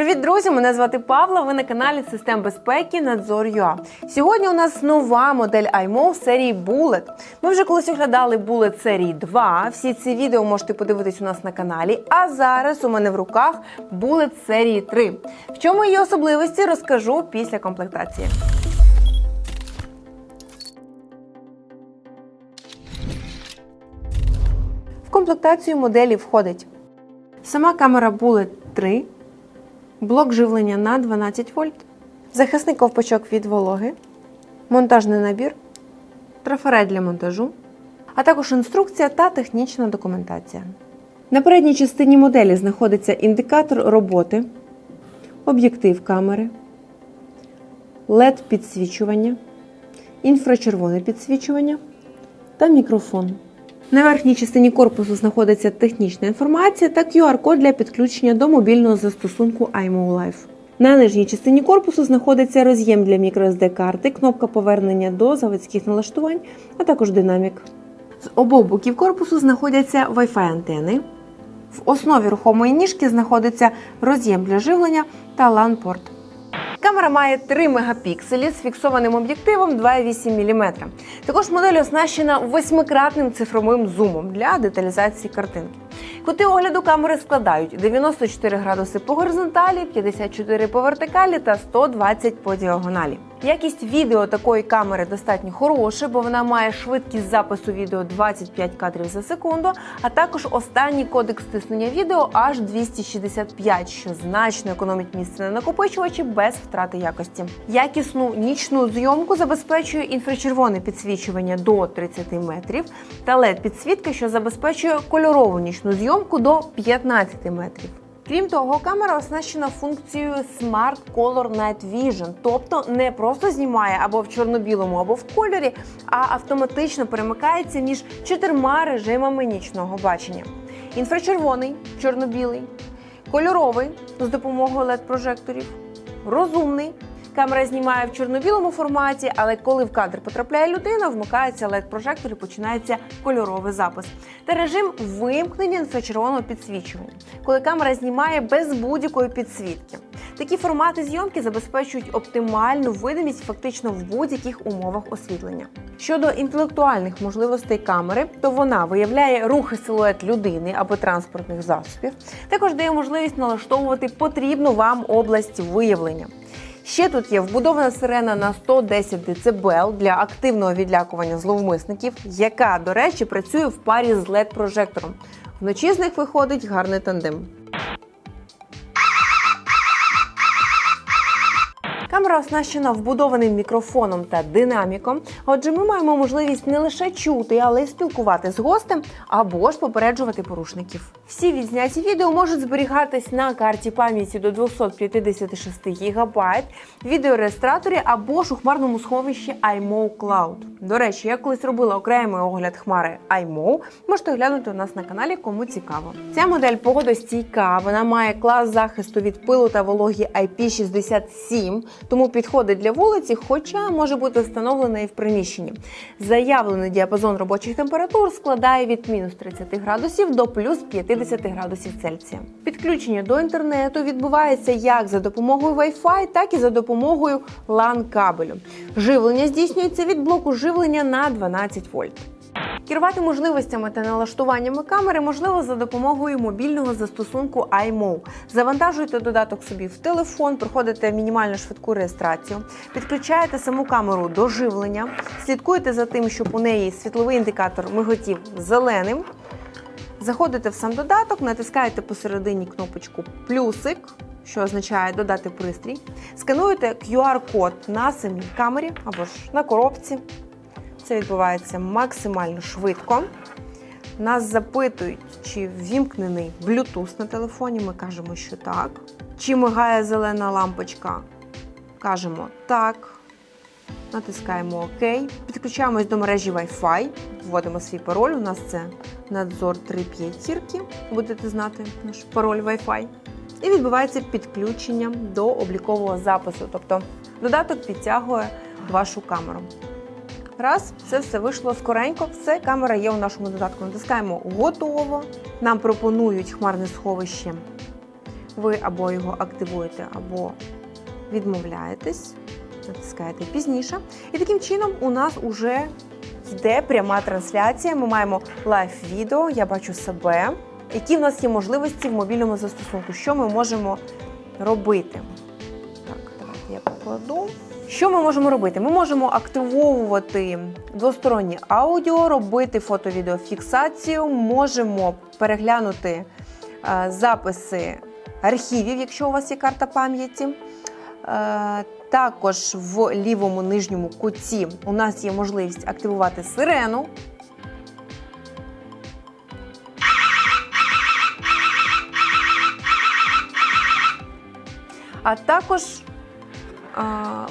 Привіт, друзі! Мене звати Павла. Ви на каналі Систем безпеки Надзор.ua. Сьогодні у нас нова модель iMO серії Bullet. Ми вже колись оглядали Bullet серії 2. Всі ці відео можете подивитись у нас на каналі. А зараз у мене в руках Bullet серії 3. В чому її особливості розкажу після комплектації. В комплектацію моделі входить сама камера Bullet 3, блок живлення на 12 вольт, захисний ковпачок від вологи, монтажний набір, трафарет для монтажу, а також інструкція та технічна документація. На передній частині моделі знаходиться індикатор роботи, об'єктив камери, LED-підсвічування, інфрачервоне підсвічування та мікрофон. На верхній частині корпусу знаходиться технічна інформація та QR-код для підключення до мобільного застосунку iMO Life. На нижній частині корпусу знаходиться роз'єм для microSD карти, кнопка повернення до заводських налаштувань, а також динамік. З обох боків корпусу знаходяться Wi-Fi антени. В основі рухомої ніжки знаходиться роз'єм для живлення та LAN-порт. Камера має 3 мегапікселі з фіксованим об'єктивом 2,8 мм. Також модель оснащена восьмикратним цифровим зумом для деталізації картинки. Кути огляду камери складають 94 градуси по горизонталі, 54 по вертикалі та 120 по діагоналі. Якість відео такої камери достатньо хороша, бо вона має швидкість запису відео 25 кадрів за секунду, а також останній кодек стиснення відео аж 265, що значно економить місце на накопичувачі без втрати якості. Якісну нічну зйомку забезпечує інфрачервоне підсвічування до 30 метрів та led підсвітка, що забезпечує кольорову нічну зйомку до 15 метрів. Крім того, камера оснащена функцією Smart Color Night Vision, тобто не просто знімає або в чорно-білому, або в кольорі, а автоматично перемикається між чотирма режимами нічного бачення: інфрачервоний, чорно-білий, кольоровий з допомогою led прожекторів розумний. Камера знімає в чорно-білому форматі, але коли в кадр потрапляє людина, вмикається led прожектор і починається кольоровий запис. Та режим вимкнення інфрачервоного підсвічування, коли камера знімає без будь-якої підсвітки. Такі формати зйомки забезпечують оптимальну видимість фактично в будь-яких умовах освітлення. Щодо інтелектуальних можливостей камери, то вона виявляє рухи силует людини або транспортних засобів, також дає можливість налаштовувати потрібну вам область виявлення. Ще тут є вбудована сирена на 110 дБ для активного відлякування зловмисників, яка, до речі, працює в парі з led прожектором Вночі з них виходить гарний тандем. Камера оснащена вбудованим мікрофоном та динаміком. Отже, ми маємо можливість не лише чути, але й спілкувати з гостем або ж попереджувати порушників. Всі відзняті відео можуть зберігатись на карті пам'яті до 256 ГБ, відеореєстраторі або ж у хмарному сховищі iMO Cloud. До речі, я колись робила окремий огляд хмари iMO, можете глянути у нас на каналі, кому цікаво. Ця модель погодостійка, вона має клас захисту від пилу та вологі IP67, тому підходить для вулиці, хоча може бути встановлена і в приміщенні. Заявлений діапазон робочих температур складає від мінус 30 градусів до плюс 50 градусів Цельсія. Підключення до інтернету відбувається як за допомогою Wi-Fi, так і за допомогою LAN кабелю. Живлення здійснюється від блоку живлення на 12 вольт. Керувати можливостями та налаштуваннями камери можливо за допомогою мобільного застосунку iMO. Завантажуєте додаток собі в телефон, проходите мінімально швидку реєстрацію, підключаєте саму камеру до живлення, слідкуєте за тим, щоб у неї світловий індикатор миготів зеленим. Заходите в сам додаток, натискаєте посередині кнопочку плюсик, що означає додати пристрій, скануєте QR-код на самій камері або ж на коробці. Це відбувається максимально швидко. Нас запитують, чи ввімкнений Bluetooth на телефоні. Ми кажемо, що так. Чи мигає зелена лампочка? Кажемо так. Натискаємо ОК. Підключаємось до мережі Wi-Fi, вводимо свій пароль. У нас це надзор 3.5 тірки. Будете знати наш пароль Wi-Fi. І відбувається підключення до облікового запису. Тобто додаток підтягує вашу камеру. Раз, це все вийшло скоренько, все, камера є у нашому додатку. Натискаємо готово. Нам пропонують хмарне сховище ви або його активуєте, або відмовляєтесь, натискаєте пізніше. І таким чином у нас вже йде пряма трансляція. Ми маємо лайв-відео, я бачу себе. Які в нас є можливості в мобільному застосунку? Що ми можемо робити? Так, давайте я покладу. Що ми можемо робити? Ми можемо активовувати двостороннє аудіо, робити фото-відеофіксацію, можемо переглянути е, записи архівів, якщо у вас є карта пам'яті. Е, Також в лівому нижньому куті у нас є можливість активувати сирену. А також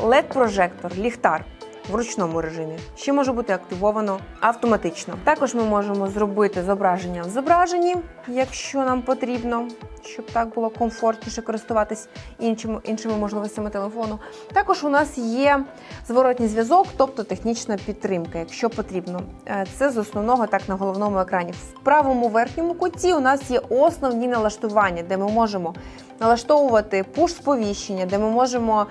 LED-прожектор, ліхтар в ручному режимі. Ще може бути активовано автоматично. Також ми можемо зробити зображення в зображенні, якщо нам потрібно, щоб так було комфортніше користуватись іншими, іншими можливостями телефону. Також у нас є зворотній зв'язок, тобто технічна підтримка, якщо потрібно. Е, Це з основного так на головному екрані. В правому верхньому куті у нас є основні налаштування, де ми можемо налаштовувати пуш-сповіщення, де ми можемо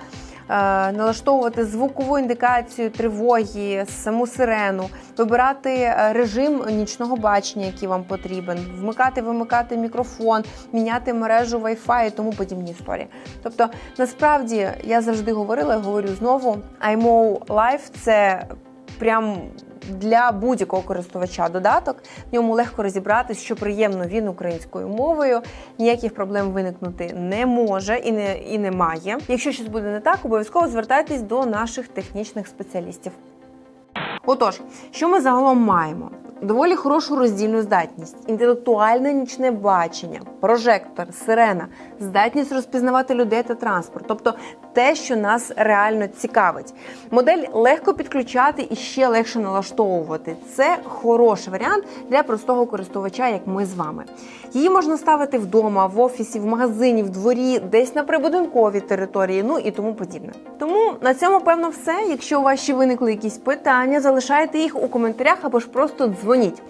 налаштовувати звукову індикацію тривоги, саму сирену, вибирати е, режим нічного бачення, який вам потрібен, вмикати, вимикати мікрофон, міняти мережу Wi-Fi і тому подібні історії. Тобто, насправді я завжди говорила, і говорю знову, iMO Life – це прям для будь-якого користувача додаток. В ньому легко розібратись, що приємно він українською мовою. Ніяких проблем виникнути не може і не і немає. Якщо щось буде не так, обов'язково звертайтесь до наших технічних спеціалістів. Отож, що ми загалом маємо? Доволі хорошу роздільну здатність, інтелектуальне нічне бачення, прожектор, сирена, здатність розпізнавати людей та транспорт, тобто те, що нас реально цікавить. Модель легко підключати і ще легше налаштовувати. Це хороший варіант для простого користувача, як ми з вами. Її можна ставити вдома, в офісі, в магазині, в дворі, десь на прибудинковій території, ну і тому подібне. Тому на цьому певно все. Якщо у вас ще виникли якісь питання, залишайте їх у коментарях або ж просто дзвоніть.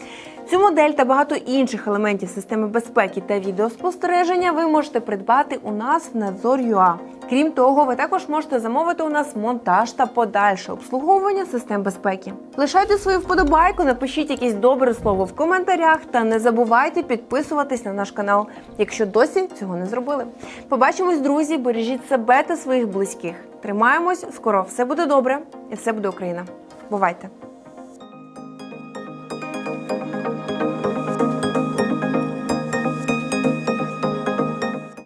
Цю модель та багато інших елементів системи безпеки та відеоспостереження ви можете придбати у нас в Надзор.ua. Крім того, ви також можете замовити у нас монтаж та подальше обслуговування систем безпеки. Лишайте свою вподобайку, напишіть якесь добре слово в коментарях та не забувайте підписуватись на наш канал, якщо досі цього не зробили. Побачимось, друзі! Бережіть себе та своїх близьких. Тримаємось, скоро все буде добре і все буде Україна. Бувайте!